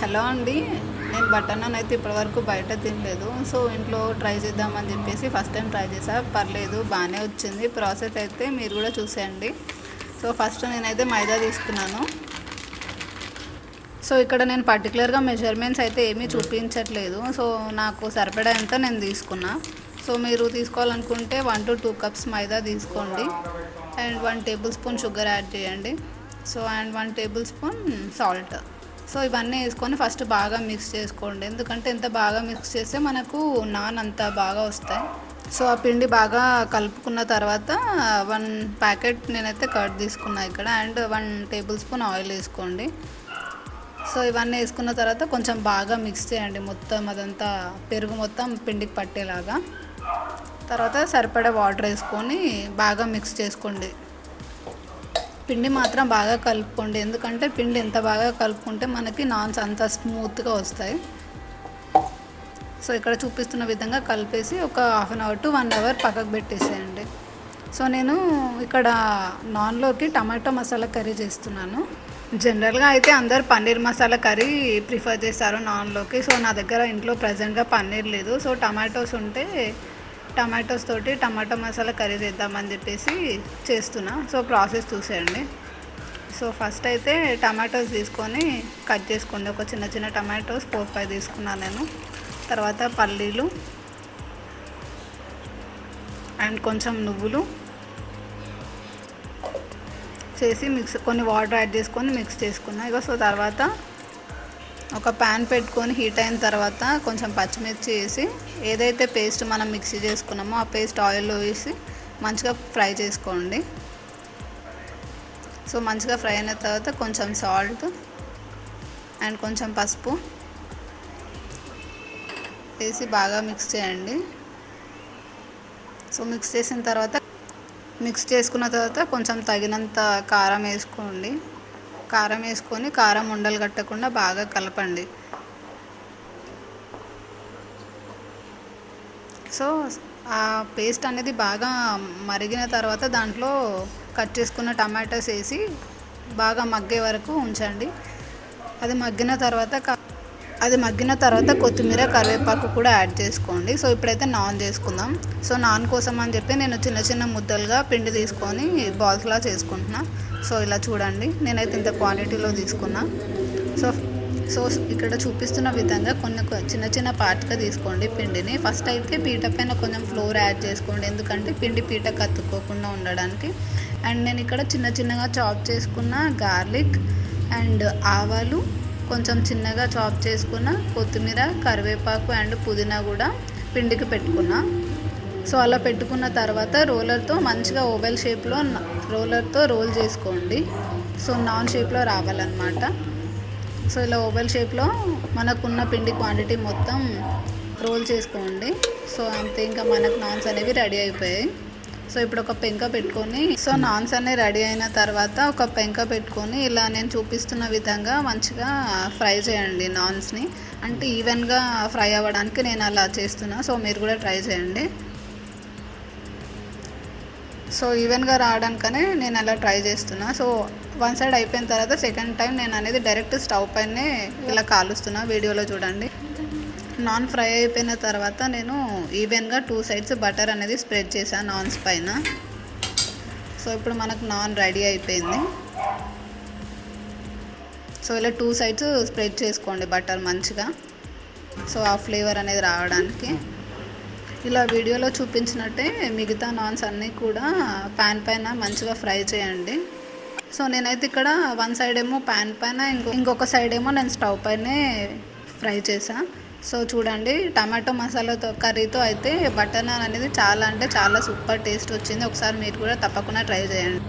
Hello అండి. నేను butter non అయితే ఇప్పటివరకు బయట తినలేదు. సో ఇంట్లో ట్రై చేద్దామని చెప్పేసి ఫస్ట్ టైం ట్రై చేసా. పర్లేదు బాగానే వచ్చింది. ప్రాసెస్ అయితే మీరు కూడా చూసేయండి. సో ఫస్ట్ నేనైతే మైదా తీసుకున్నాను. సో ఇక్కడ నేను పర్టికులర్గా మెజర్మెంట్స్ అయితే ఏమీ చూపించట్లేదు. సో నాకు సరిపడేంత నేను తీసుకున్నా. సో మీరు తీసుకోవాలనుకుంటే one to two cups maida తీసుకోండి. And one tablespoon sugar add చేయండి. So and one tablespoon salt. So ఇవన్నీ వేసుకొని ఫస్ట్ బాగా మిక్స్ చేసుకోండి. ఎందుకంటే ఎంత బాగా మిక్స్ చేస్తే మనకు నాన్ అంత బాగా వస్తాయి. సో ఆ పిండి బాగా కలుపుకున్న తర్వాత వన్ ప్యాకెట్ నేనైతే కట్ తీసుకున్నా ఇక్కడ. And one tablespoon oil వేసుకోండి. సో ఇవన్నీ వేసుకున్న తర్వాత కొంచెం బాగా మిక్స్ చేయండి. మొత్తం అదంతా పెరుగు మొత్తం పిండికి పట్టేలాగా. తర్వాత సరిపడే వాటర్ వేసుకొని బాగా మిక్స్ చేసుకోండి. పిండి మాత్రం బాగా కలుపుకోండి. ఎందుకంటే పిండి ఎంత బాగా కలుపుకుంటే మనకి నాన్స్ అంత స్మూత్గా వస్తాయి. సో ఇక్కడ చూపిస్తున్న విధంగా కలిపేసి ఒక half an hour to one hour పక్కకు పెట్టేసేయండి. సో నేను ఇక్కడ నాన్లోకి టమాటో మసాలా కర్రీ చేస్తున్నాను. జనరల్గా అయితే అందరు పన్నీర్ మసాలా కర్రీ ప్రిఫర్ చేస్తారు నాన్లోకి. సో నా దగ్గర ఇంట్లో ప్రజెంట్గా పన్నీర్ లేదు. సో టమాటోస్ ఉంటే టమాటోస్ తోటి టమాటో మసాలా కర్రీ చేద్దామని చెప్పేసి చేస్తున్నా. సో ప్రాసెస్ చూసేయండి. సో ఫస్ట్ అయితే టమాటోస్ తీసుకొని కట్ చేసుకోండి. ఒక చిన్న చిన్న టమాటోస్ ఫోర్ ఫైవ్ తీసుకున్నాను నేను. తర్వాత పల్లీలు అండ్ కొంచెం నువ్వులు చేసి మిక్స్ కొన్ని వాటర్ యాడ్ చేసుకొని మిక్స్ చేసుకున్నా. ఇక సో తర్వాత ఒక ప్యాన్ పెట్టుకొని హీట్ అయిన తర్వాత కొంచెం పచ్చిమిర్చి వేసి ఏదైతే పేస్ట్ మనం మిక్సీ చేసుకున్నామో ఆ పేస్ట్ ఆయిల్లో వేసి మంచిగా ఫ్రై చేసుకోండి. సో మంచిగా ఫ్రై అయిన తర్వాత కొంచెం సాల్ట్ అండ్ కొంచెం పసుపు వేసి బాగా మిక్స్ చేయండి. సో మిక్స్ చేసిన తర్వాత మిక్స్ చేసుకున్న తర్వాత కొంచెం తగినంత కారం వేసుకోండి. కారం వేసుకొని కారం ఉండలు కట్టకుండా బాగా కలపండి. సో ఆ పేస్ట్ అనేది బాగా మరిగిన తర్వాత దాంట్లో కట్ చేసుకున్న టమాటాస్ వేసి బాగా మగ్గే వరకు ఉంచండి. అది మగ్గిన తర్వాత అది మగ్గిన తర్వాత కొత్తిమీర కరివేపాకు కూడా యాడ్ చేసుకోండి. సో ఇప్పుడైతే నాన్ చేసుకుందాం. సో నాన్ కోసం అని చెప్పి నేను చిన్న చిన్న ముద్దలుగా పిండి తీసుకొని బాల్స్లా చేసుకుంటున్నా. సో ఇలా చూడండి. నేనైతే ఇంత క్వాంటిటీలో తీసుకున్నా. సో సో ఇక్కడ చూపిస్తున్న విధంగా కొన్ని చిన్న చిన్న పార్ట్గా తీసుకోండి పిండిని. ఫస్ట్ అయితే పీట పైన కొంచెం ఫ్లోర్ యాడ్ చేసుకోండి. ఎందుకంటే పిండి పీట కత్తుకోకుండా ఉండడానికి. అండ్ నేను ఇక్కడ చిన్న చిన్నగా చాప్ చేసుకున్న గార్లిక్ అండ్ ఆవాలు కొంచెం చిన్నగా చాప్ చేసుకున్న కొత్తిమీర కరివేపాకు అండ్ పుదీనా కూడా పిండికి పెట్టుకున్నా. సో అలా పెట్టుకున్న తర్వాత రోలర్తో మంచిగా ఓవెల్ షేప్లో రోలర్తో రోల్ చేసుకోండి. సో నాన్ షేప్లో రావాలన్నమాట. సో ఇలా ఓవెల్ షేప్లో మనకున్న పిండి క్వాంటిటీ మొత్తం రోల్ చేసుకోండి. సో అంతే ఇంకా మనకు నాన్స్ అనేవి రెడీ అయిపోయాయి. సో ఇప్పుడు ఒక పెంక పెట్టుకొని సో నాన్స్ అన్ని రెడీ అయిన తర్వాత ఒక పెంక పెట్టుకొని ఇలా నేను చూపిస్తున్న విధంగా మంచిగా ఫ్రై చేయండి నాన్స్ని. అంటే ఈవెన్గా ఫ్రై అవ్వడానికి నేను అలా చేస్తున్నా సో మీరు కూడా ట్రై చేయండి. సో ఈవెన్గా రావడానికనే నేను అలా ట్రై చేస్తున్నా. సో వన్ సైడ్ అయిపోయిన తర్వాత సెకండ్ టైం నేను అనేది డైరెక్ట్ స్టవ్ పైనే ఇలా కాలుస్తున్నా వీడియోలో చూడండి. నాన్ ఫ్రై అయిపోయిన తర్వాత నేను ఈవెన్గా టూ సైడ్స్ బటర్ అనేది స్ప్రెడ్ చేశాను నాన్స్ పైన. సో ఇప్పుడు మనకు నాన్ రెడీ అయిపోయింది. సో ఇలా టూ సైడ్స్ స్ప్రెడ్ చేసుకోండి బటర్ మంచిగా. సో ఆ ఫ్లేవర్ అనేది రావడానికి. ఇలా వీడియోలో చూపించినట్టే మిగతా నాన్స్ అన్నీ కూడా ప్యాన్ పైన మంచిగా ఫ్రై చేయండి. సో నేనైతే ఇక్కడ వన్ సైడ్ ఏమో ప్యాన్ పైన ఇంకో ఇంకొక సైడ్ ఏమో నేను స్టవ్ పైనే ఫ్రై చేశాను సో చూడండి టమాటో మసాలాతో కర్రీతో అయితే బటర్ నాన్ అనేది చాలా అంటే చాలా సూపర్ టేస్ట్ వచ్చింది. ఒకసారి మీరు కూడా తప్పకుండా ట్రై చేయండి.